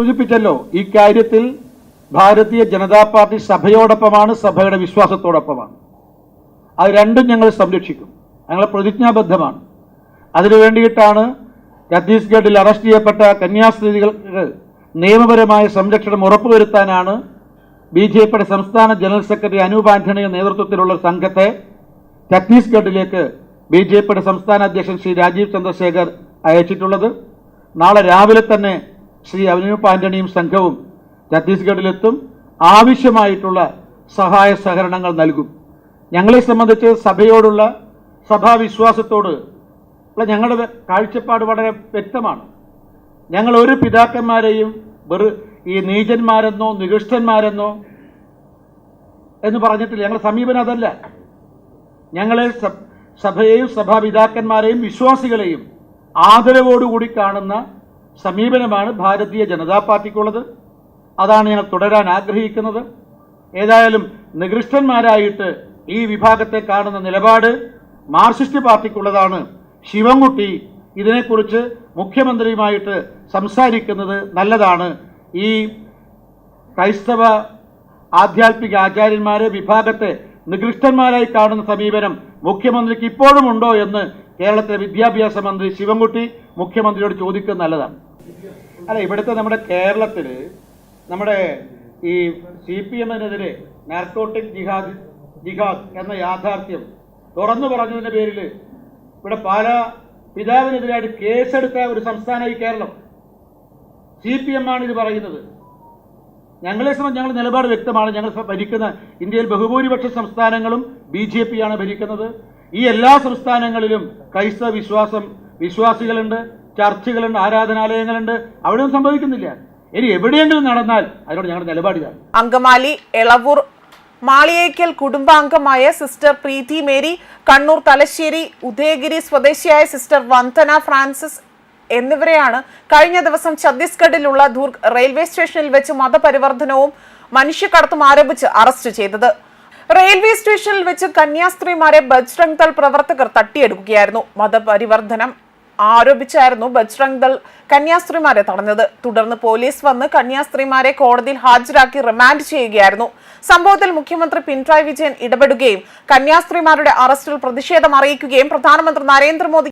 സൂചിപ്പിച്ചല്ലോ ഈ കാര്യത്തിൽ ഭാരതീയ ജനതാ പാർട്ടി സഭയോടൊപ്പമാണ് സഭയുടെ വിശ്വാസത്തോടൊപ്പമാണ്. അത് രണ്ടും ഞങ്ങൾ സംരക്ഷിക്കും. ഞങ്ങൾ പ്രതിജ്ഞാബദ്ധമാണ്. അതിനു വേണ്ടിയിട്ടാണ് ഛത്തീസ്ഗഡിൽ അറസ്റ്റ് ചെയ്യപ്പെട്ട കന്യാസ്ത്രീകൾക്ക് നിയമപരമായ സംരക്ഷണം ഉറപ്പുവരുത്താനാണ് ബി ജെ പിയുടെ സംസ്ഥാന ജനറൽ സെക്രട്ടറി അനൂപ് ആന്റണിയുടെ നേതൃത്വത്തിലുള്ള സംഘത്തെ ഛത്തീസ്ഗഡിലേക്ക് ബി ജെ പിയുടെ സംസ്ഥാന അധ്യക്ഷൻ ശ്രീ രാജീവ് ചന്ദ്രശേഖർ അയച്ചിട്ടുള്ളത്. നാളെ രാവിലെ തന്നെ ശ്രീ അനൂപ് ആന്റണിയും സംഘവും ഛത്തീസ്ഗഡിലെത്തും ആവശ്യമായിട്ടുള്ള സഹായ സഹകരണങ്ങൾ നൽകും. ഞങ്ങളെ സംബന്ധിച്ച് സഭയോടുള്ള സഭാവിശ്വാസത്തോട് ഉള്ള ഞങ്ങളുടെ കാഴ്ചപ്പാട് വളരെ വ്യക്തമാണ്. ഞങ്ങൾ ഒരു പിതാക്കന്മാരെയും വെറു ഈ നീചന്മാരെന്നോ നികൃഷ്ടന്മാരെന്നോ എന്ന് പറഞ്ഞിട്ടില്ല. ഞങ്ങളുടെ സമീപനം അതല്ല. ഞങ്ങളെ സഭയെയും സഭാപിതാക്കന്മാരെയും വിശ്വാസികളെയും ആദരവോടുകൂടി കാണുന്ന സമീപനമാണ് ഭാരതീയ ജനതാ പാർട്ടിക്കുള്ളത്. അതാണ് ഞങ്ങൾ തുടരാൻ ആഗ്രഹിക്കുന്നത്. ഏതായാലും നികൃഷ്ടന്മാരായിട്ട് ഈ വിഭാഗത്തെ കാണുന്ന നിലപാട് മാർക്സിസ്റ്റ് പാർട്ടിക്കുള്ളതാണ്. ശിവൻകുട്ടി ഇതിനെക്കുറിച്ച് മുഖ്യമന്ത്രിയുമായിട്ട് സംസാരിക്കുന്നത് നല്ലതാണ്. ഈ ക്രൈസ്തവ ആധ്യാത്മിക ആചാര്യന്മാരെ വിഭാഗത്തെ നികൃഷ്ടന്മാരായി കാണുന്ന സമീപനം മുഖ്യമന്ത്രിക്ക് ഇപ്പോഴും ഉണ്ടോ എന്ന് കേരളത്തിലെ വിദ്യാഭ്യാസ മന്ത്രി ശിവൻകുട്ടി മുഖ്യമന്ത്രിയോട് ചോദിക്കുന്നത് നല്ലതാണ്. അല്ല ഇവിടുത്തെ നമ്മുടെ കേരളത്തിൽ നമ്മുടെ ഈ സി പി എമ്മിനെതിരെ നാർക്കോട്ടിക് ജിഹാദ് ജിഹാദ് എന്ന യാഥാർത്ഥ്യം തുറന്നു പറഞ്ഞതിന്റെ പേരിൽ ഇവിടെ പല പിതാവിനെതിരായിട്ട് കേസെടുത്ത ഒരു സംസ്ഥാനമായി കേരളം. സി പി എം ആണ് ഇത് പറയുന്നത്. ഞങ്ങളെ സംബന്ധിച്ച് ഞങ്ങളുടെ നിലപാട് വ്യക്തമാണ്. ഞങ്ങൾ ഭരിക്കുന്ന ഇന്ത്യയിൽ ബഹുഭൂരിപക്ഷ സംസ്ഥാനങ്ങളും ബി ജെ പി ആണ് ഭരിക്കുന്നത്. ഈ എല്ലാ സംസ്ഥാനങ്ങളിലും ക്രൈസ്തവ വിശ്വാസം വിശ്വാസികളുണ്ട്. ചർച്ചുകളുണ്ട് ആരാധനാലയങ്ങളുണ്ട് അവിടെയൊന്നും സംഭവിക്കുന്നില്ല. ഇനി എവിടെയെങ്കിലും നടന്നാൽ അതിനോട് ഞങ്ങളുടെ നിലപാട് അങ്കമാലി എളവൂർ മാളിയേക്കൽ കുടുംബാംഗമായ സിസ്റ്റർ പ്രീതി മേരി കണ്ണൂർ തലശ്ശേരി ഉദയഗിരി സ്വദേശിയായ സിസ്റ്റർ വന്ദന ഫ്രാൻസിസ് എന്നിവരെയാണ് കഴിഞ്ഞ ദിവസം ഛത്തീസ്ഗഡിലുള്ള ദുർഗ് റെയിൽവേ സ്റ്റേഷനിൽ വെച്ച് മതപരിവർത്തനവും മനുഷ്യക്കടത്തും ആരോപിച്ച് അറസ്റ്റ് ചെയ്തത്. റെയിൽവേ സ്റ്റേഷനിൽ വെച്ച് കന്യാസ്ത്രീമാരെ ബജ്രംഗ് ദൾ പ്രവർത്തകർ തട്ടിയെടുക്കുകയായിരുന്നു. മതപരിവർത്തനം ആരോപിച്ചായിരുന്നു ബജ്രംഗ് ദൾ കന്യാസ്ത്രീമാരെ തടഞ്ഞത്. തുടർന്ന് പോലീസ് വന്ന് കന്യാസ്ത്രീമാരെ കോടതിയിൽ ഹാജരാക്കി റിമാൻഡ് ചെയ്യുകയായിരുന്നു. സംഭവത്തിൽ മുഖ്യമന്ത്രി പിണറായി വിജയൻ ഇടപെടുകയും കന്യാസ്ത്രീമാരുടെ അറസ്റ്റിൽ പ്രതിഷേധം അറിയിക്കുകയും പ്രധാനമന്ത്രി നരേന്ദ്രമോദി